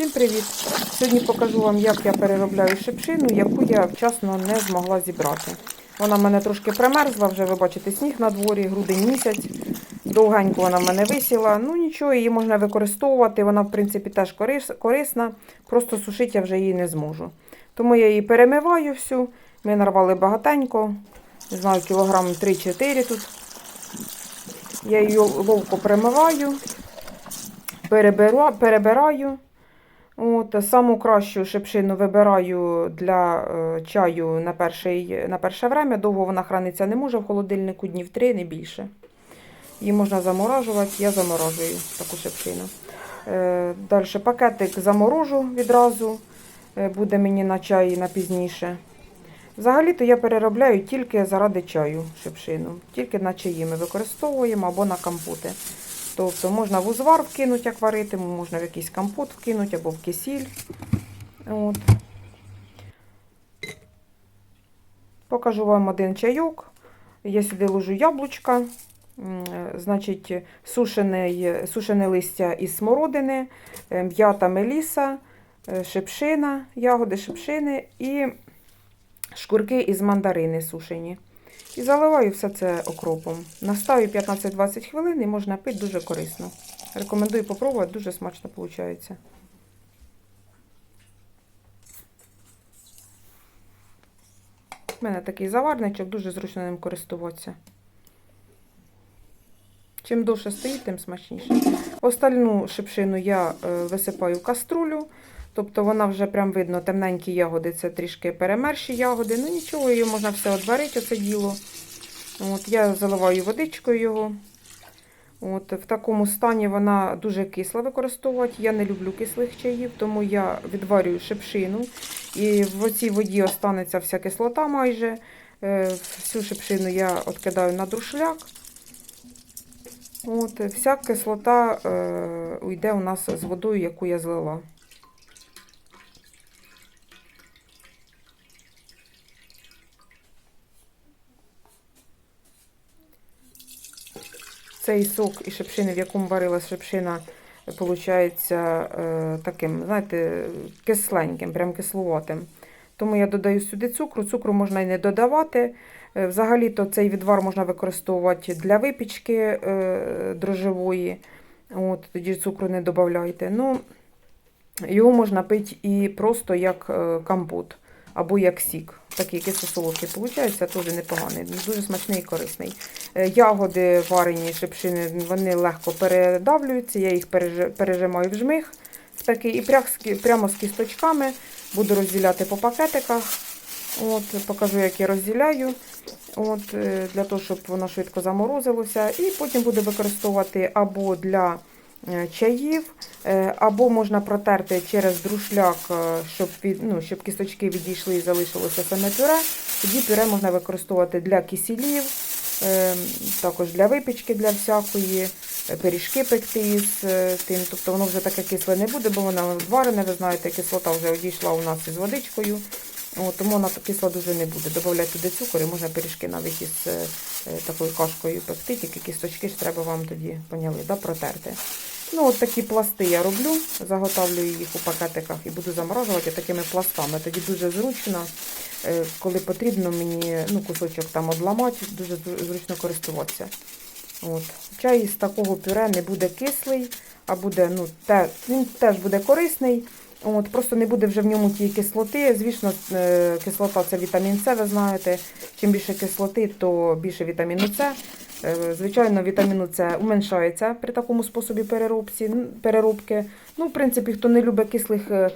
Всім привіт! Сьогодні покажу вам, як я переробляю шипшину, яку я вчасно не змогла зібрати. Вона в мене трошки примерзла, вже ви бачите сніг на дворі, грудень місяць. Довгенько вона в мене висіла. Ну нічого, її можна використовувати. Вона, в принципі, теж корисна. Просто сушити я вже її не зможу. Тому я її перемиваю всю. Ми нарвали багатенько. Не знаю, кілограм 3-4 тут. Я її ловко перемиваю, перебираю. От, саму кращу шипшину вибираю для е, чаю на, перший, на перше время. Довго вона храниться не може в холодильнику, днів три, не більше. Її можна заморожувати, я заморожую таку шипшину. Е, Далі пакетик заморожу відразу, е, буде мені на чай на пізніше. Взагалі-то я переробляю тільки заради чаю шипшину. Тільки на чаї ми використовуємо або на компоти. Тобто можна в узвар вкинути, як варити, можна в якийсь компот вкинути або в кисіль. От. Покажу вам один чайок. Я сюди ложу яблучка, значить, сушене, сушене листя із смородини, е, м'ята меліса, е, шипшина, ягоди шипшини і шкурки із мандарини сушені. І заливаю все це окропом. Наставлю 15-20 хвилин і можна пити дуже корисно. Рекомендую попробувати, дуже смачно виходить. У мене такий заварничок, дуже зручно ним користуватися. Чим довше стоїть, тим смачніше. Остальну шипшину я е, висипаю в каструлю. Тобто вона вже прям видно темненькі ягоди, це трішки перемерші ягоди. Ну нічого, її можна все одварити, оце діло. От, я заливаю водичкою його. От, в такому стані вона дуже кисла використовувати. Я не люблю кислих чаїв, тому я відварюю шипшину. І в цій воді останеться вся кислота майже. Е, Всю шипшину я відкидаю на друшляк. От, вся кислота е, уйде у нас з водою, яку я злила. Цей сок і шипшини, в якому варилась шипшина, виходить таким, знаєте, кисленьким, прям кисловатим. Тому я додаю сюди цукру. Цукру можна і не додавати. Е, Взагалі-то цей відвар можна використовувати для випічки е, дрожжевої. От, тоді цукру не додавайте. Ну, його можна пити і просто як е, компот або як сік. Такий кисло-солодкий виходить, теж непоганий, дуже смачний і корисний. Е, Ягоди варені шипшини, вони легко передавлюються, я їх пережимаю в жмих такий, і прямо з кісточками буду розділяти по пакетиках. От, покажу, як я розділяю, от, е, для того, щоб воно швидко заморозилося. І потім буду використовувати або для чаїв, е, або можна протерти через друшляк, е, щоб, ну, щоб кісточки відійшли і залишилося саме пюре. Тоді пюре можна використовувати для кисілів, е, також для випічки для всякої, е, пиріжки пекти із е, тим. Тобто воно вже таке кисле не буде, бо воно варене, ви знаєте, кислота вже одійшла у нас із водичкою. От, тому вона кисла дуже не буде. Добавляти туди цукор і можна пиріжки навіть із е, е, такою кашкою пекти, тільки кісточки ж треба вам тоді поняли, да, протерти. Ну, от такі пласти я роблю, заготовлюю їх у пакетиках і буду заморожувати такими пластами. Тоді дуже зручно, е, коли потрібно мені ну, кусочок там одламати, дуже зручно користуватися. От. Чай з такого пюре не буде кислий, а буде, ну, те, він теж буде корисний. От, просто не буде вже в ньому тієї кислоти. Звісно, е, кислота це вітамін С, ви знаєте. Чим більше кислоти, то більше вітаміну С. Е, Звичайно, вітаміну С уменшається при такому способі переробки. Ну, в принципі, хто не любить кислих е,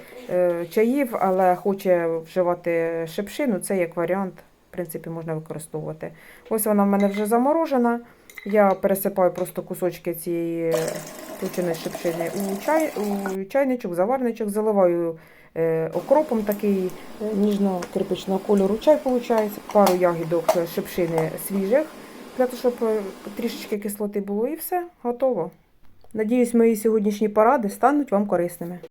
чаїв, але хоче вживати шипшину, це як варіант, в принципі, можна використовувати. Ось вона в мене вже заморожена. Я пересипаю просто кусочки цієї тученої шипшини у, чай, у чайничок, заварничок, заливаю е, окропом такий е, ніжно-кирпичного кольору чай виходить. Пару ягідок шипшини свіжих, для того, щоб е, трішечки кислоти було і все, готово. Надіюсь, мої сьогоднішні поради стануть вам корисними.